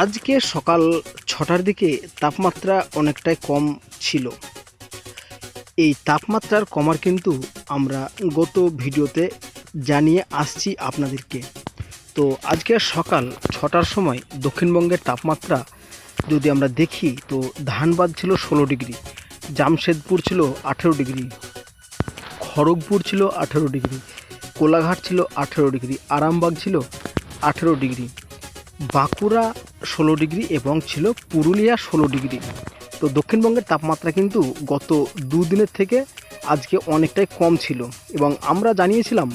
আজকে সকাল ছটার দিকে তাপমাত্রা অনেকটাই কম ছিল। এই তাপমাত্রার কমার কিন্তু আমরা গত ভিডিওতে জানিয়ে আসছি আপনাদেরকে। তো আজকে সকাল ছটার সময় দক্ষিণবঙ্গের তাপমাত্রা যদি আমরা দেখি, তো ধানবাদ ছিল ষোলো ডিগ্রি, জামশেদপুর ছিল আঠেরো ডিগ্রি, খড়গপুর ছিল আঠেরো ডিগ্রি, কোলাঘাট ছিল আঠেরো ডিগ্রি, আরামবাগ ছিল আঠেরো ডিগ্রি, বাঁকুড়া ষোলো ডিগ্রি এবং ছিল পুরুলিয়া ষোলো ডিগ্রি। তো দক্ষিণবঙ্গের তাপমাত্রা কিন্তু গত দুদিনের থেকে আজকে অনেকটাই কম ছিল এবং আমরা জানিয়েছিলাম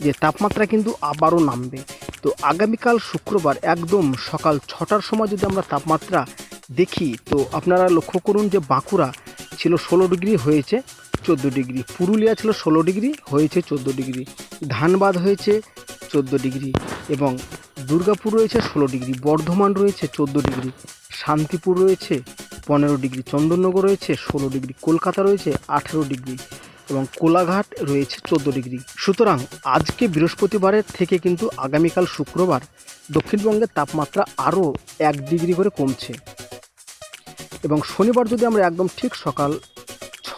যে তাপমাত্রা কিন্তু আবারও নামবে। তো আগামীকাল শুক্রবার একদম সকাল ছটার সময় যদি আমরা তাপমাত্রা দেখি, তো আপনারা লক্ষ্য করুন যে বাঁকুড়া ছিল ষোলো ডিগ্রি, হয়েছে চোদ্দ ডিগ্রি। পুরুলিয়া ছিল ষোলো ডিগ্রি, হয়েছে চোদ্দ ডিগ্রি। ধানবাদ হয়েছে চোদ্দ ডিগ্রি এবং দুর্গাপুর রয়েছে ষোলো ডিগ্রি, বর্ধমান রয়েছে চোদ্দ ডিগ্রি, শান্তিপুর রয়েছে পনেরো ডিগ্রি, চন্দননগর রয়েছে ষোলো ডিগ্রি, কলকাতা রয়েছে আঠেরো ডিগ্রি এবং কোলাঘাট রয়েছে চোদ্দ ডিগ্রি। সুতরাং আজকে বৃহস্পতিবারের থেকে কিন্তু আগামীকাল শুক্রবার দক্ষিণবঙ্গের তাপমাত্রা আরও এক ডিগ্রি করে কমছে। এবং শনিবার যদি আমরা একদম ঠিক সকাল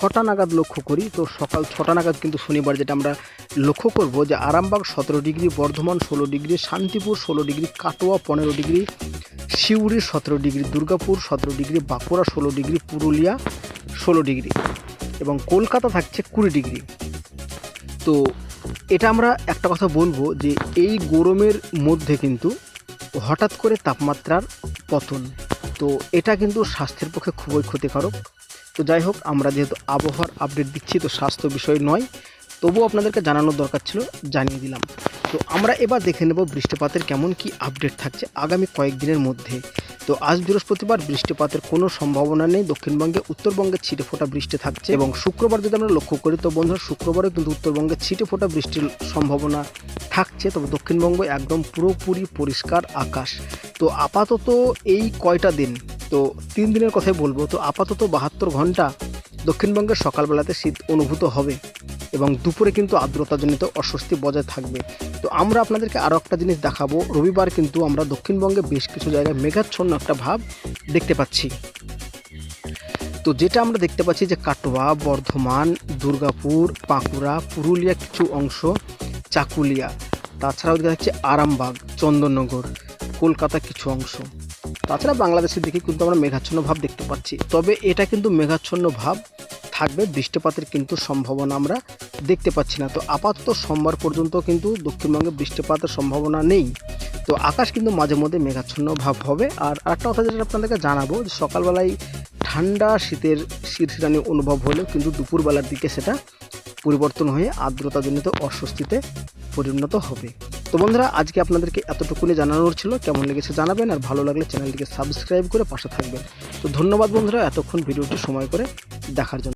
ছটা নাগাদ লক্ষ্য করি। তো সকাল ছটা নাগাদ কিন্তু শনিবার যেটা আমরা লক্ষ্য করব যে আরামবাগ সতেরো ডিগ্রি, বর্ধমান ষোলো ডিগ্রি, শান্তিপুর ষোলো ডিগ্রি, কাটোয়া পনেরো ডিগ্রি, সিউড়ি সতেরো ডিগ্রি, দুর্গাপুর সতেরো ডিগ্রি, বাঁকুড়া ষোলো ডিগ্রি, পুরুলিয়া ষোলো ডিগ্রি এবং কলকাতা থাকছে কুড়ি ডিগ্রি। তো এটা আমরা একটা কথা বলব যে এই গরমের মধ্যে কিন্তু হঠাৎ করে তাপমাত্রার পতন। তো এটা কিন্তু স্বাস্থ্যের পক্ষে খুবই ক্ষতিকারক। তো যাই হোক, আমরা যেহেতু আবহাওয়ার আপডেট দিচ্ছি, তো স্বাস্থ্য বিষয় নয়, তবুও আপনাদেরকে জানানোর দরকার ছিল, জানিয়ে দিলাম। তো আমরা এবার দেখে নেব বৃষ্টিপাতের কেমন কি আপডেট থাকছে আগামী কয়েকদিনের মধ্যে। তো আজ বৃহস্পতিবার বৃষ্টিপাতের কোনো সম্ভাবনা নেই, দক্ষিণবঙ্গে, উত্তরবঙ্গে ছিটে ফোটা বৃষ্টি থাকছে এবং শুক্রবার যদি আমরা লক্ষ্য করি, তো বন্ধুরা শুক্রবারও কিন্তু উত্তরবঙ্গে ছিটে ফোটা বৃষ্টির সম্ভাবনা থাকছে, তবে দক্ষিণবঙ্গ একদম পুরোপুরি পরিষ্কার আকাশ। তো আপাতত এই কয়টা দিন তো তিন দিনের কথাই বলব, তো আপাতত বাহাত্তর ঘণ্টা দক্ষিণবঙ্গের সকালবেলাতে শীত অনুভূত হবে এবং দুপুরে কিন্তু আর্দ্রতাজনিত অস্বস্তি বজায় থাকবে। তো আমরা আপনাদেরকে আরও একটা জিনিস দেখাবো, রবিবার কিন্তু আমরা দক্ষিণবঙ্গে বেশ কিছু জায়গায় মেঘাচ্ছন্ন একটা ভাব দেখতে পাচ্ছি। তো যেটা আমরা দেখতে পাচ্ছি যে কাটোয়া, বর্ধমান, দুর্গাপুর, বাঁকুড়া, পুরুলিয়া কিছু অংশ, চাকুলিয়া। তাছাড়াও দেখা যাচ্ছে আরামবাগ, চন্দননগর, কলকাতা কিছু অংশ। তাছাড়া বাংলাদেশের দিকে কিন্তু আমরা মেঘাচ্ছন্ন ভাব দেখতে পাচ্ছি। তবে এটা কিন্তু মেঘাচ্ছন্ন ভাব থাকবে, বৃষ্টিপাতের কিন্তু সম্ভাবনা আমরা দেখতে পাচ্ছি না। তো আপাতত সোমবার পর্যন্ত কিন্তু দক্ষিণবঙ্গে বৃষ্টিপাতের সম্ভাবনা নেই। তো আকাশ কিন্তু মাঝে মধ্যে মেঘাচ্ছন্ন ভাব হবে। আর একটা কথা যেটা আপনাদেরকে জানাব, যে সকালবেলায় ঠান্ডা, শীতের শীতশীরানি অনুভব হলেও কিন্তু দুপুরবেলার দিকে সেটা পরিবর্তন হয়ে আর্দ্রতাজনিত অস্বস্তিতে পরিণত হবে। তো বন্ধুরা, আজকে আপনাদেরকে এতটুকুনি জানানোর ছিল। কেমন লেগেছে জানাবেন, আর ভালো লাগলে চ্যানেলটিকে সাবস্ক্রাইব করে পাশে থাকবেন। তো ধন্যবাদ বন্ধুরা, এতক্ষণ ভিডিওটি সময় করে দেখার জন্য।